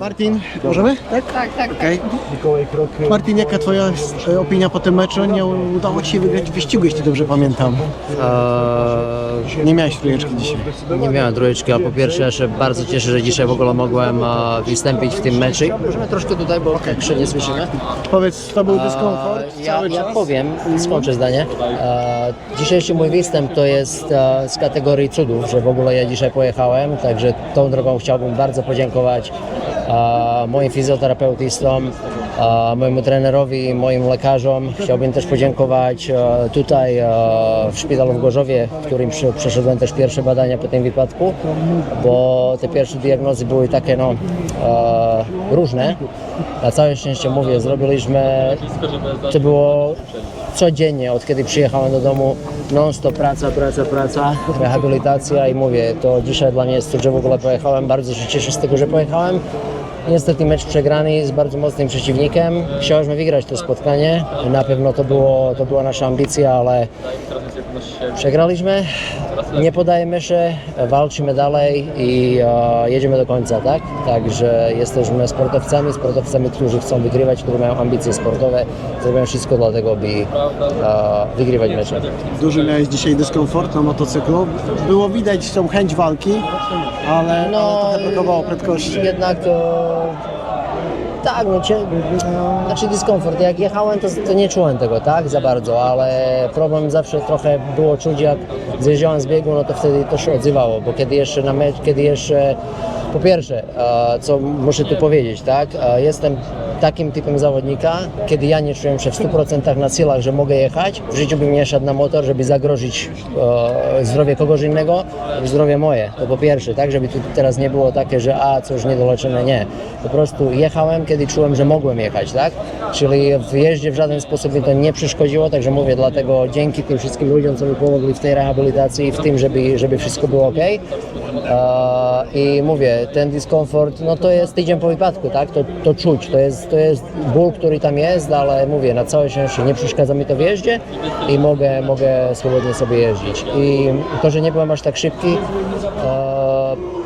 Martin, możemy? Tak? Tak, tak, Okej. Martin, jaka twoja e, opinia po tym meczu? Nie udało ci się wygrać wyścigu, jeśli dobrze pamiętam. Eee, Nie miałeś trójeczki dzisiaj. nie miałem trójeczki, ale po pierwsze ja się bardzo cieszę, że dzisiaj w ogóle mogłem e, wystąpić w tym meczu. Możemy troszkę tutaj, bo tak się nie słyszymy. Powiedz, to był dyskomfort E, Ja, ja powiem, skończę zdanie. E, dzisiejszy mój występ to jest e, z kategorii cudów, że w ogóle ja dzisiaj pojechałem, także tą drogą chciałbym bardzo podziękować moim fizjoterapeutistom, mojemu trenerowi, moim lekarzom. Chciałbym też podziękować e, tutaj e, w szpitalu w Gorzowie, w którym przeszedłem też pierwsze badania po tym wypadku, bo te pierwsze diagnozy były takie no, e, różne. Na całe szczęście mówię, zrobiliśmy, to było codziennie, od kiedy przyjechałem do domu, non stop praca, praca, praca, rehabilitacja i mówię, to dzisiaj dla mnie jest to, że w ogóle pojechałem, bardzo się cieszę z tego, że pojechałem. Niestety mecz przegrany z bardzo mocnym przeciwnikiem. Chcieliśmy wygrać to spotkanie. Na pewno to, było, to była nasza ambicja, ale przegraliśmy. Nie podajemy się, walczymy dalej i e, jedziemy do końca, tak? Także jesteśmy sportowcami, sportowcami, którzy chcą wygrywać, którzy mają ambicje sportowe. Zrobią wszystko dla tego, by e, wygrywać mecze. Duży miałeś dzisiaj dyskomfort na motocyklu. Było widać tą chęć walki, ale, No, ale trochę brakowało prędkości. Jednak to... Tak, no, no, znaczy dyskomfort. Jak jechałem, to, to nie czułem tego tak za bardzo, ale problem zawsze trochę było czuć, jak zjeżdżałem z biegu, no to wtedy to się odzywało, bo kiedy jeszcze na mecz, kiedy jeszcze po pierwsze, e, co muszę tu powiedzieć, tak, e, jestem takim typem zawodnika, kiedy ja nie czułem się w 100% na silach, że mogę jechać, w życiu bym nie szedł na motor, żeby zagrozić e, zdrowie kogoś innego, zdrowie moje, to po pierwsze, tak, żeby tu teraz nie było takie, że a, coś niedoleczone, nie. Po prostu jechałem, kiedy czułem, że mogłem jechać, tak, czyli w jeździe w żaden sposób mi to nie przeszkodziło, także mówię, dlatego dzięki tym wszystkim ludziom, co mi pomogli w tej rehabilitacji i w tym, żeby, żeby wszystko było ok. I mówię, ten dyskomfort, no to jest tydzień po wypadku, tak? To, to czuć, to jest, to jest ból, który tam jest, ale mówię, na całe szczęście nie przeszkadza mi to w jeździe i mogę, mogę swobodnie sobie jeździć. I to, że nie byłem aż tak szybki, e,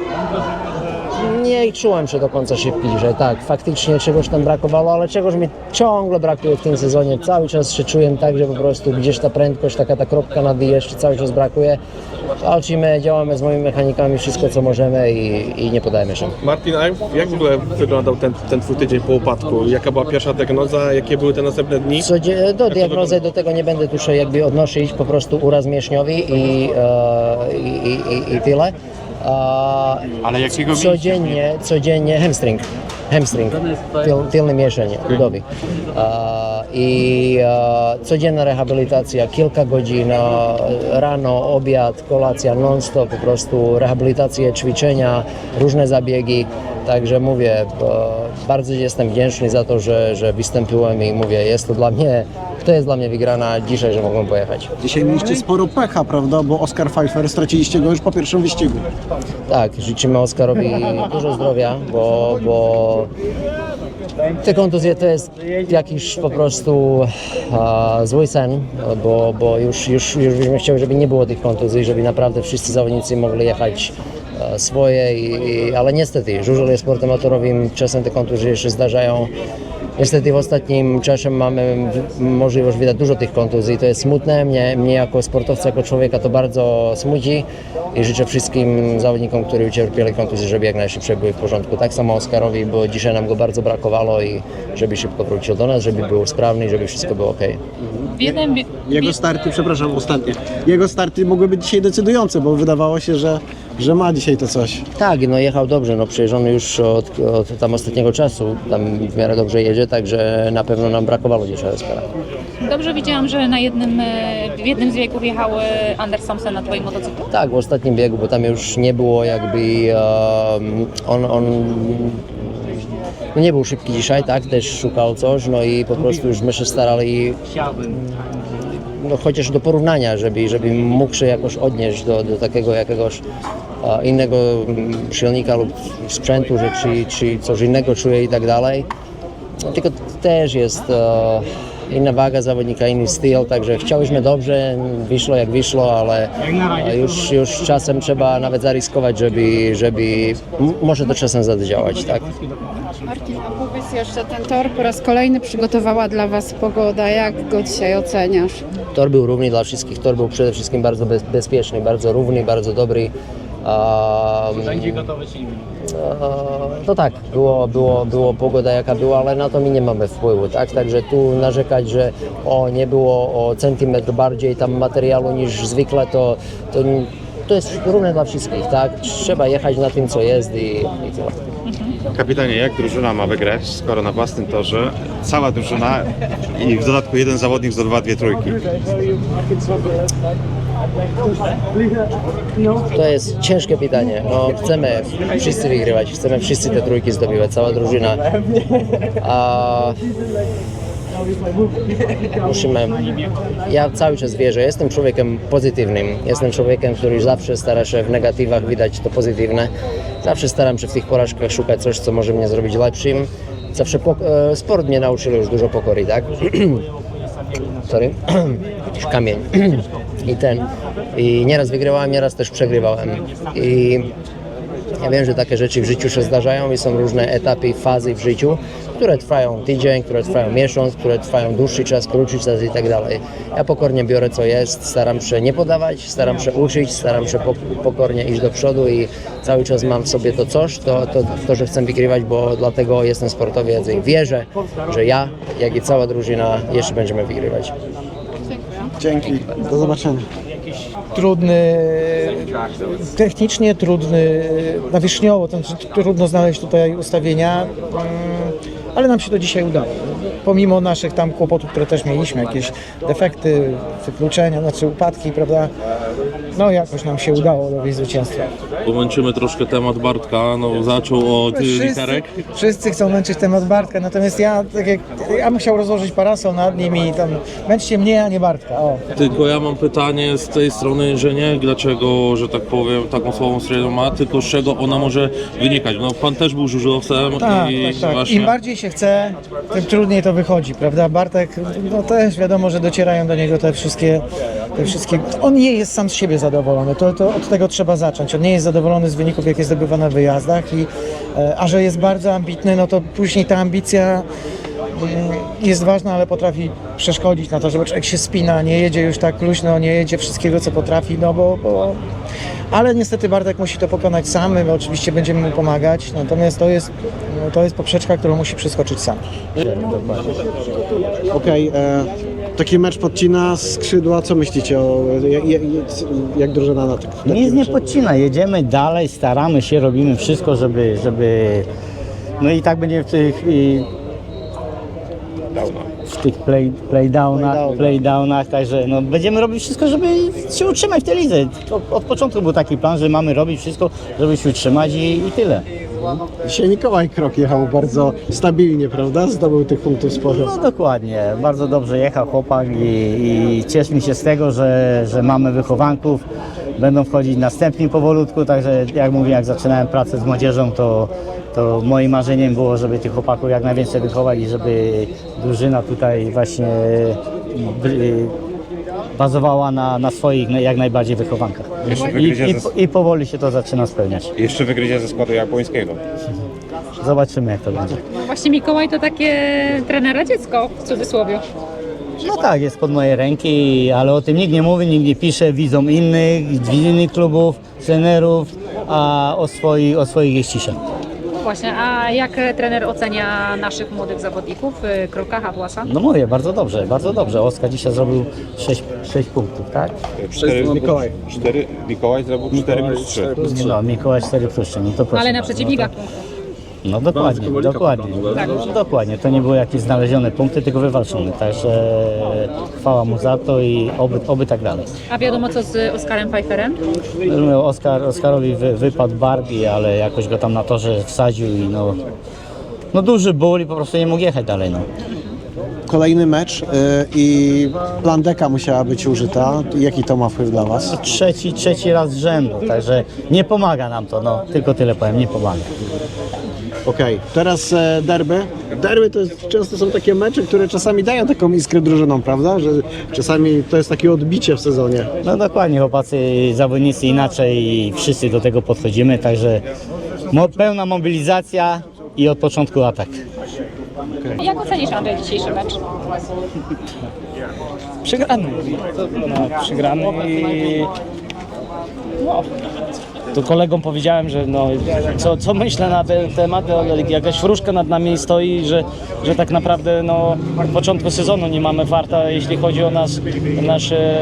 nie czułem się do końca szybki dzisiaj, tak, faktycznie czegoś tam brakowało, ale czegoś mi ciągle brakuje w tym sezonie, cały czas się czuję tak, że po prostu gdzieś ta prędkość, taka ta kropka nad i jeszcze cały czas brakuje. Walczymy, działamy z moimi mechanikami, wszystko co możemy i, i nie podajemy się. Martin, a jak w ogóle wyglądał ten, ten twój tydzień po upadku? Jaka była pierwsza diagnoza? Jakie były te następne dni? Codzie- do diagnozy do tego nie będę tu się jakby odnosić, po prostu uraz mięśniowy i, e, i, i, i tyle. Ale jakiego codziennie, codziennie hamstring, hamstring, tyl, tylny mięsień udowy. E, I codzienna rehabilitacja, kilka godzin, rano, obiad, kolacja, non-stop, po prostu rehabilitacje, ćwiczenia, różne zabiegi. Także mówię, bardzo jestem wdzięczny za to, że, że wystąpiłem i mówię, jest to dla mnie, to jest dla mnie wygrana dzisiaj, że mogłem pojechać. Dzisiaj mieliście sporo pecha, prawda? Bo Oscar Pfeiffer straciliście go już po pierwszym wyścigu. Tak, życzymy Oskarowi dużo zdrowia, bo, bo te kontuzje to jest jakiś po prostu a, zły sen, bo, bo już, już, już byśmy chcieli, żeby nie było tych kontuzji, żeby naprawdę wszyscy zawodnicy mogli jechać a, swoje, i, i, ale niestety, żużel jest sportem motorowym, czasem te kontuzje się zdarzają. Niestety w ostatnim czasie mamy możliwość widać dużo tych kontuzji. To jest smutne. Mnie, mnie jako sportowca, jako człowieka to bardzo smuci i życzę wszystkim zawodnikom, którzy ucierpieli kontuzję, żeby jak najszybciej były w porządku. Tak samo Oskarowi, bo dzisiaj nam go bardzo brakowało i żeby szybko wrócił do nas, żeby był sprawny i żeby wszystko było ok. Jego starty, przepraszam, ostatnie. Jego starty mogły być dzisiaj decydujące, bo wydawało się, że, że ma dzisiaj to coś. Tak, no jechał dobrze, no przecież on już od, od tam ostatniego czasu tam w miarę dobrze jedzie, także na pewno nam brakowało dzisiaj Oskara. dobrze widziałam, że na jednym, e, w jednym z biegów jechał e, Anders Thompson na twoim motocyklu. Tak, w ostatnim biegu, bo tam już nie było jakby um, on, on no nie był szybki dzisiaj, tak, też szukał coś, no i po prostu już my się starali no chociaż do porównania, żeby, żeby mógł się jakoś odnieść do, do takiego jakiegoś e, innego mm, silnika lub sprzętu, że czy, czy coś innego czuje i tak dalej. No, tylko też jest e, inna waga zawodnika, inny styl, także chciałyśmy dobrze, wyszło jak wyszło, ale już, już czasem trzeba nawet zaryskować, żeby, żeby może to czasem zadziałać, tak? Marcin, a powiedz jeszcze, ten tor po raz kolejny przygotowała dla Was pogoda. Jak go dzisiaj oceniasz? Tor był równy dla wszystkich, tor był przede wszystkim bardzo bez, bezpieczny, bardzo równy, bardzo dobry. Um, to tak, było, było, było pogoda jaka była, ale na to my nie mamy wpływu, tak? Także tu narzekać, że o, nie było o centymetr bardziej tam materiału niż zwykle, to, to, to jest równe dla wszystkich, tak? Trzeba jechać na tym, co jest i, i tyle. Kapitanie, jak drużyna ma wygrać, skoro na własnym torze cała drużyna i w dodatku jeden zawodnik zdobywa dwie trójki? To jest ciężkie pytanie. No, chcemy wszyscy wygrywać, chcemy wszyscy te trójki zdobywać, cała drużyna. A musimy. Ja cały czas wierzę, jestem człowiekiem pozytywnym. Jestem człowiekiem, który zawsze stara się w negatywach widać to pozytywne. Zawsze staram się w tych porażkach szukać coś, co może mnie zrobić lepszym. Zawsze e, sport mnie nauczył już dużo pokory, tak? Sorry. Kamień. I ten. I nieraz wygrywałem, nieraz też przegrywałem. I ja wiem, że takie rzeczy w życiu się zdarzają i są różne etapy, fazy w życiu, które trwają tydzień, które trwają miesiąc, które trwają dłuższy czas, krótszy czas i tak dalej. Ja pokornie biorę co jest, staram się nie podawać, staram się uczyć, staram się pok- pokornie iść do przodu i cały czas mam w sobie to coś, to, to, to że chcę wygrywać, bo dlatego jestem sportowiec i wierzę, że ja, jak i cała drużyna jeszcze będziemy wygrywać. Dzięki. Do zobaczenia. trudny, technicznie trudny, nawierzchniowo, tam trudno znaleźć tutaj ustawienia, ale nam się to dzisiaj udało. Pomimo naszych tam kłopotów, które też mieliśmy, jakieś defekty, wykluczenia, znaczy upadki, prawda, no jakoś nam się udało dowieść zwycięstwa. Pomęczymy troszkę temat Bartka, no zaczął od Wszyscy, literek. wszyscy chcą męczyć temat Bartka, natomiast ja, tak jak, ja bym chciał rozłożyć parasol nad nim i tam męczcie mnie, a nie Bartka. O. Tylko ja mam pytanie z tej strony, że nie dlaczego, że tak powiem, taką słabą stronę ma, tylko z czego ona może wynikać. No pan też był żużlowcem Tak, i tak, tak. właśnie... Im bardziej się chce, tym trudniej to wychodzi, prawda? Bartek, no też wiadomo, że docierają do niego te wszystkie, wszystkie... On nie jest sam z siebie zadowolony, to, to od tego trzeba zacząć. On nie jest zadowolony z wyników, jakie zdobywa na wyjazdach, i, e, a że jest bardzo ambitny, no to później ta ambicja mm, jest ważna, ale potrafi przeszkodzić na to, żeby człowiek się spina, nie jedzie już tak luźno, nie jedzie wszystkiego, co potrafi, no bo... bo ale niestety Bartek musi to pokonać sam, my oczywiście będziemy mu pomagać, natomiast to jest, no, to jest poprzeczka, którą musi przeskoczyć sam. Okej, e, taki mecz podcina skrzydła, co myślicie o, jak, jak, jak drużyna na tak? Nic nie podcina, jedziemy dalej, staramy się, robimy wszystko, żeby, żeby no i tak będzie w tych, i, w tych play, playdownach, playdownach, także no, będziemy robić wszystko, żeby się utrzymać w tej lidze. Od, od początku był taki plan, że mamy robić wszystko, żeby się utrzymać i, i tyle. Dzisiaj Mikołaj Krok jechał bardzo stabilnie, prawda? Zdobył tych punktów sporo. No dokładnie, bardzo dobrze jechał chłopak i, i cieszymy się z tego, że, że mamy wychowanków. Będą wchodzić następni powolutku, także jak mówię, jak zaczynałem pracę z młodzieżą, to, to moim marzeniem było, żeby tych chłopaków jak najwięcej wychować i żeby drużyna tutaj właśnie y, bazowała na, na swoich jak najbardziej wychowankach. I, i, I powoli się to zaczyna spełniać. Jeszcze wygryzie ze składu japońskiego. Zobaczymy jak to będzie. Właśnie Mikołaj to takie trenera dziecko w cudzysłowie. No tak, jest pod moje ręki, ale o tym nikt nie mówi, nikt nie pisze, widzą innych, innych klubów, trenerów, a o swoich, o swoich jest cisza. Właśnie, a jak trener ocenia naszych młodych zawodników, y, Kroka, Hadłasa? No mówię, bardzo dobrze, bardzo dobrze. Oskar dzisiaj zrobił 6, 6 punktów, tak? Cztery, Mikołaj. Cztery, Mikołaj zrobił 4 plus 3. No, Mikołaj 4 plus 3, no to proszę Ale na bardzo, przeciwnikach. No dokładnie, dokładnie. No, dokładnie, to nie były jakieś znalezione punkty, tylko wywalczone, także chwała mu za to i oby, oby tak dalej. A wiadomo co z Oskarem Pfeifferem? No, Oskar, Oskarowi wy, wypadł Barbie, ale jakoś go tam na torze wsadził i no, no duży ból i po prostu nie mógł jechać dalej. No. Kolejny mecz y, i plan deka musiała być użyta. Jaki to ma wpływ dla Was? Trzeci, trzeci raz z rzędu, także nie pomaga nam to, no tylko tyle powiem, nie pomaga. Okej, teraz e, derby. Derby to jest, często są takie mecze, które czasami dają taką iskrę drużyną, prawda? Że czasami to jest takie odbicie w sezonie. No dokładnie, chłopacy, zawodnicy inaczej i wszyscy do tego podchodzimy, także mo- pełna mobilizacja i od początku atak. Jak ocenisz Andrzej dzisiejszy mecz? Przegrany. No, przegrany i... No, to kolegom powiedziałem, że no, co, co myślę na ten temat, ale jakaś wróżka nad nami stoi, że, że tak naprawdę no, od początku sezonu nie mamy farta, jeśli chodzi o nas, nasz e,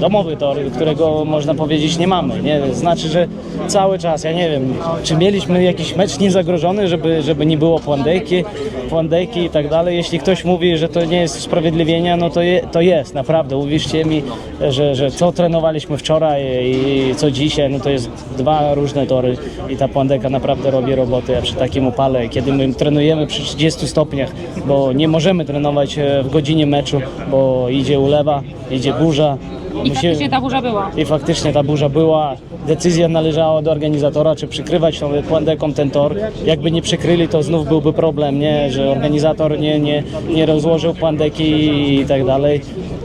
domowy tor, którego można powiedzieć nie mamy. Nie? Znaczy, że cały czas, ja nie wiem, czy mieliśmy jakiś mecz niezagrożony, żeby, żeby nie było płandejki, płandejki i tak dalej. Jeśli ktoś mówi, że to nie jest usprawiedliwienia, no to, je, to jest, naprawdę. Uwierzcie mi, że, że co trenowaliśmy wczoraj i co dzisiaj, no to jest dwa różne tory i ta płandeka naprawdę robi robotę przy takim upale, kiedy my trenujemy przy 30 stopniach, bo nie możemy trenować e, w godzinie meczu, bo idzie ulewa, idzie burza. I faktycznie ta burza była. I faktycznie ta burza była. Decyzja należała do organizatora, czy przykrywać tą płandeką ten tor. Jakby nie przykryli, to znów byłby problem, nie? że organizator nie, nie, nie rozłożył płandeki i tak dalej.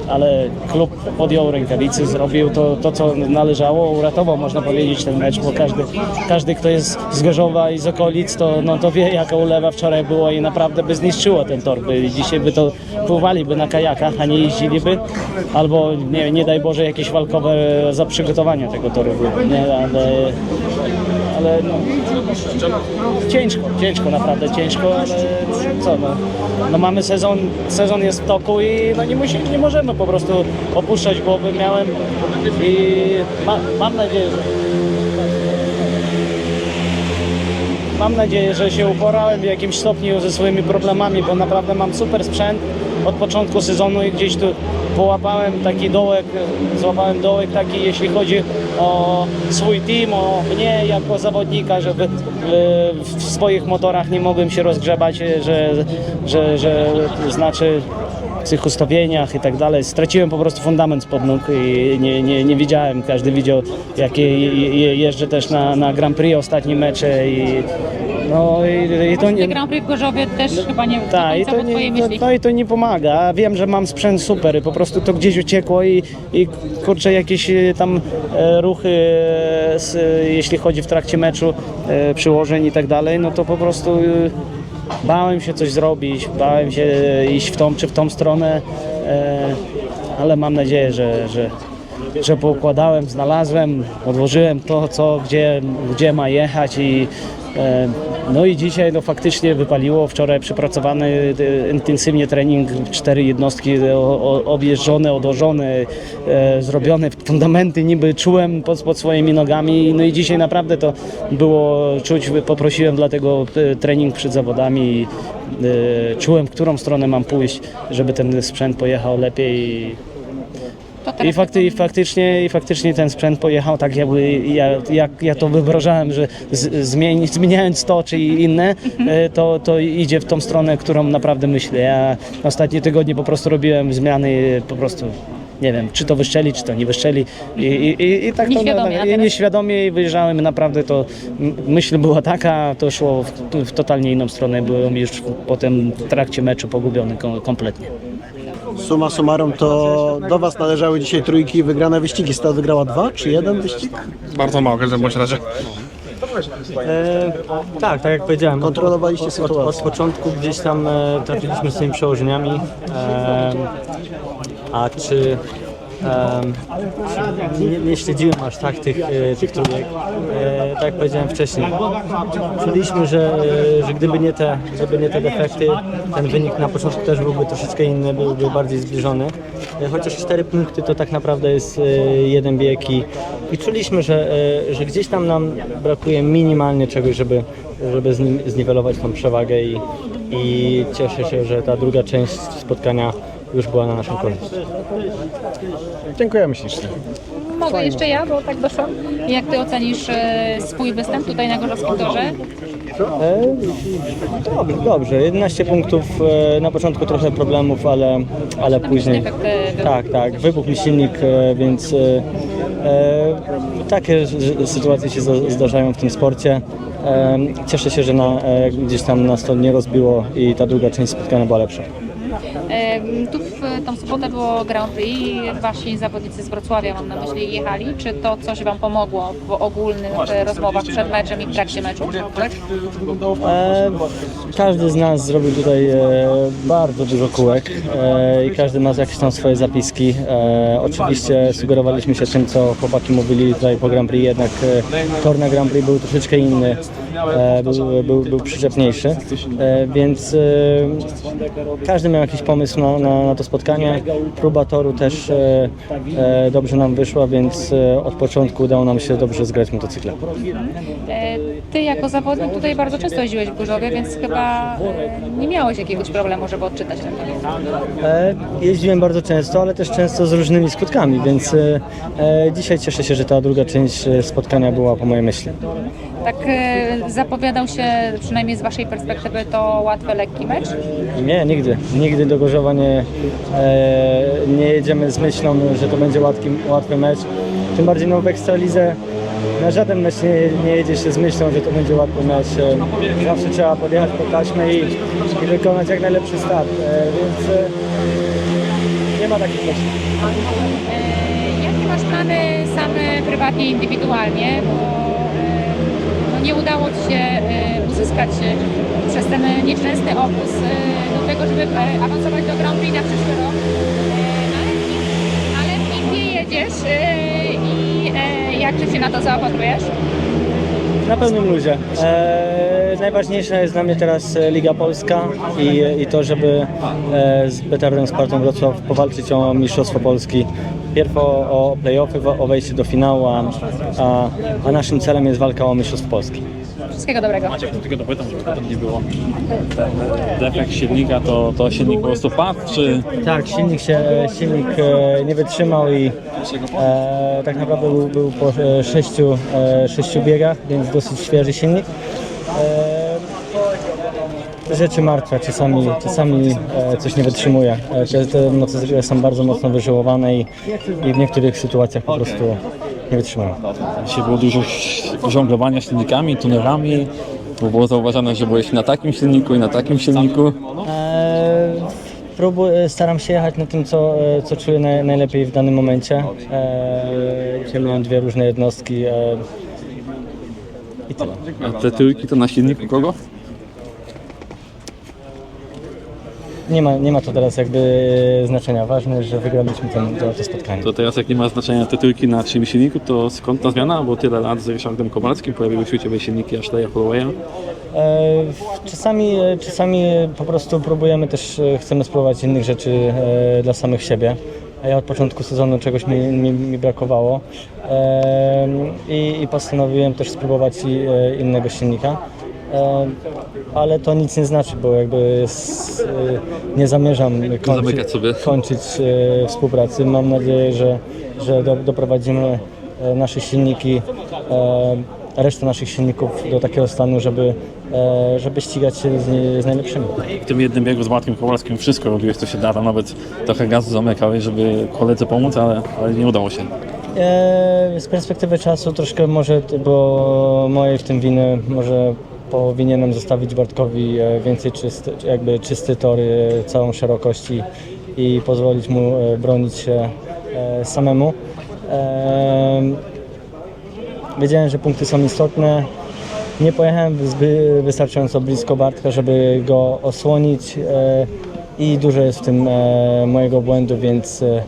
Ale klub podjął rękawicy, zrobił to, to, co należało, uratował, można powiedzieć, ten mecz, bo każdy, każdy kto jest z Gorzowa i z okolic, to, no, to wie, jaka ulewa wczoraj było i naprawdę by zniszczyło ten tor. By, dzisiaj by to pływaliby na kajakach, a nie jeździliby, albo nie, nie daj Boże jakieś walkowe za przygotowanie tego toru nie, ale, ale no, ciężko, ciężko, naprawdę ciężko, ale co no, no mamy sezon, sezon jest w toku i no nie, musi, nie możemy po prostu opuszczać głowy, miałem i ma, mam nadzieję, że Mam nadzieję, że się uporałem w jakimś stopniu ze swoimi problemami, bo naprawdę mam super sprzęt od początku sezonu i gdzieś tu połapałem taki dołek, złapałem dołek taki, jeśli chodzi o swój team, o mnie jako zawodnika, żeby w, swoich motorach nie mogłem się rozgrzebać, że, że, że znaczy w tych ustawieniach i tak dalej. Straciłem po prostu fundament spod nóg i nie, nie, nie widziałem. Każdy widział, jak je, je, jeżdżę też na, na Grand Prix ostatnie mecze i no i, i to nie... Grand Prix w Gorzowie też chyba nie Tak, i to nie, no i to nie pomaga. Wiem, że mam sprzęt super i po prostu to gdzieś uciekło i, i kurczę jakieś e, tam e, ruchy, e, s, jeśli chodzi w trakcie meczu, e, przyłożeń i tak dalej, no to po prostu e, bałem się coś zrobić, bałem się e, iść w tą czy w tą stronę, e, ale mam nadzieję, że, że, że poukładałem, znalazłem, odłożyłem to, co, gdzie, gdzie ma jechać i e, no i dzisiaj no, faktycznie wypaliło. Wczoraj przepracowany e, intensywnie trening, cztery jednostki objeżdżone, odłożone, e, zrobione fundamenty niby czułem pod, pod swoimi nogami. No i dzisiaj naprawdę to było czuć, poprosiłem dlatego trening przed zawodami czułem, którą stronę mam pójść, żeby ten sprzęt pojechał lepiej. I, fakty, i, faktycznie, I faktycznie ten sprzęt pojechał tak, jakby ja, jak ja to wyobrażałem, że z, zmieni, zmieniając to czy inne, e, to, to idzie w tą stronę, którą naprawdę myślę. Ja ostatnie tygodnie po prostu robiłem zmiany po prostu. Nie wiem, czy to wyszczeli, czy to nie wyszczeli. I, i, i, i tak Nieświadomie, to i teraz- nieświadomie wyjeżdżałem. Naprawdę to myśl była taka, to szło w, w totalnie inną stronę. Byłem już potem w trakcie meczu pogubiony kom, kompletnie. Suma summarum to do Was należały dzisiaj trójki wygrane wyścigi. Stad wygrała dwa czy jeden wyścig? Bardzo mało w każdym bądź razie. E, tak, tak jak powiedziałem. Kontrolowaliście od, od, sytuację. od początku gdzieś tam e, trafiliśmy z tymi przełożeniami. E, a czy nie, nie śledziłem aż tak tych, e, tych trójek. E, tak jak powiedziałem wcześniej. Czuliśmy, że, że gdyby, nie te, gdyby nie te defekty, ten wynik na początku też byłby troszeczkę inny, byłby bardziej zbliżony. E, Chociaż cztery punkty to tak naprawdę jest jeden bieg i, i czuliśmy, że, że gdzieś tam nam brakuje minimalnie czegoś, żeby, żeby zni- zniwelować tą przewagę i, i cieszę się, że ta druga część spotkania już była na naszą korzyść. Dziękujemy ślicznie. mogę jeszcze ja, bo tak doszłam. Jak ty ocenisz e, swój występ tutaj na Gorzowskim Torze? E, dobrze, dobrze. 11 punktów, e, na początku trochę problemów, ale, ale później. efekt, e, był. Tak, tak, wybuchł mi silnik, e, więc e, e, takie ż- sytuacje się za- zdarzają w tym sporcie. E, Cieszę się, że na, e, gdzieś tam nas to nie rozbiło i ta druga część spotkania była lepsza. Tu w tą sobotę było Grand Prix, wasi zawodnicy z Wrocławia, mam na myśli, jechali. Czy to coś Wam pomogło w ogólnych e, rozmowach przed meczem i w trakcie meczu? E, każdy z nas zrobił tutaj e, bardzo dużo kółek e, i każdy ma jakieś tam swoje zapiski. E, oczywiście sugerowaliśmy się tym, co chłopaki mówili tutaj po Grand Prix, jednak e, tor na Grand Prix był troszeczkę inny, e, był, był, był przyczepniejszy, e, więc e, każdy miał jakiś pomysł na, na, na to spotkanie. Próba toru też e, e, dobrze nam wyszła, więc e, od początku udało nam się dobrze zgrać motocykle. E, Ty jako zawodnik tutaj bardzo często jeździłeś w Gorzowie, więc chyba e, nie miałeś jakiegoś problemu, żeby odczytać ten tor. E, Jeździłem bardzo często, ale też często z różnymi skutkami, więc e, e, dzisiaj cieszę się, że ta druga część e, spotkania była po mojej myśli. Tak e, zapowiadał się, przynajmniej z Waszej perspektywy, to łatwy, lekki mecz? Nie, nigdy. Nigdy do Gorzowa nie, e, nie jedziemy z myślą, że to będzie łatwy, łatwy mecz. Tym bardziej no, w Ekstralidze na żaden mecz nie, nie jedzie się z myślą, że to będzie łatwy mecz. E, zawsze trzeba podjechać po taśmę i, i wykonać jak najlepszy start, e, więc nie ma takich myśli. Jakie masz plany same prywatnie, indywidualnie? Bo nie udało Ci się e, uzyskać e, przez ten nieszczęsny opus e, do tego, żeby awansować do Grand Prix na przyszły rok. Ale w Indie jedziesz i jak Ty się na to zaopatrujesz? Na pełnym luzie. E, najważniejsza jest dla mnie teraz Liga Polska i, i to, żeby e, z Petardem Spartą Wrocław powalczyć o Mistrzostwo Polski. Pierw o, o play-offy, o- wejście do finału, a, a, a naszym celem jest walka o Mistrzostwo Polski. Wszystkiego dobrego. Tylko dopytam, żeby potem nie było. Defekt silnika to, to silnik po prostu padł, czy Tak, silnik się silnik e, nie wytrzymał i e, tak naprawdę był, był po e, sześciu, e, sześciu biegach, więc dosyć świeży silnik. E, rzeczy martwe, czasami, czasami e, coś nie wytrzymuje. E, te, motocykle są bardzo mocno wyżyłowane i, i w niektórych sytuacjach po prostu nie wytrzymują. dzisiaj było dużo żonglowania silnikami, tunerami, bo było zauważane, że byłeś na takim silniku i na takim silniku. E, próbuję, staram się jechać na tym, co, e, co czuję naj, najlepiej w danym momencie. E, dzisiaj miałem dwie różne jednostki e, i tyle. A te tyłki to na silniku kogo? Nie ma, nie ma to teraz jakby znaczenia. Ważne, że wygraliśmy ten, to, to spotkanie. To teraz jak nie ma znaczenia te tyłki na czym silniku, to skąd ta zmiana? Bo tyle lat z Ryszardem Kowalskim pojawiły się u Ciebie silniki Ashleya Hollowaya. E, czasami, czasami po prostu próbujemy też, e, chcemy spróbować innych rzeczy e, dla samych siebie. A ja od początku sezonu czegoś mi, mi, mi brakowało e, i, i postanowiłem też spróbować i, e, innego silnika. Ale to nic nie znaczy, bo jakby s, e, nie zamierzam kończyć, Zamykać sobie. kończyć e, współpracy. Mam nadzieję, że, że do, doprowadzimy e, nasze silniki, e, resztę naszych silników do takiego stanu, żeby, e, żeby ścigać się z, nie- z najlepszymi. W tym jednym biegu z Bartkiem Kowalskim wszystko robiłeś, co się da, tam nawet trochę gazu zamykałeś, żeby koledze pomóc, ale, ale nie udało się. E, z perspektywy czasu troszkę może t- było mojej w tym winy, może powinienem zostawić Bartkowi e, więcej czysty, jakby czysty tor, e, całą szerokość i, i pozwolić mu e, bronić się samemu. Wiedziałem, że punkty są istotne. Nie pojechałem wystarczająco blisko Bartka, żeby go osłonić i dużo jest w tym mojego błędu, więc e,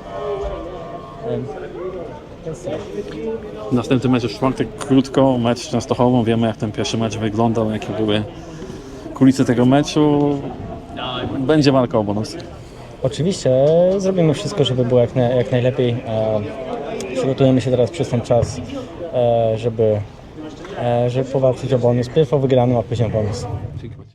Następny mecz w czwartek krótko, mecz z Częstochową. Wiemy jak ten pierwszy mecz wyglądał, jakie były kulisy tego meczu. Będzie walka o bonus. Oczywiście zrobimy wszystko, żeby było jak, na, jak najlepiej. E, przygotujemy się teraz przez ten czas, e, żeby, e, żeby powalczyć o bonus. Pierw o wygraną, a później o bonus. Dziękuję.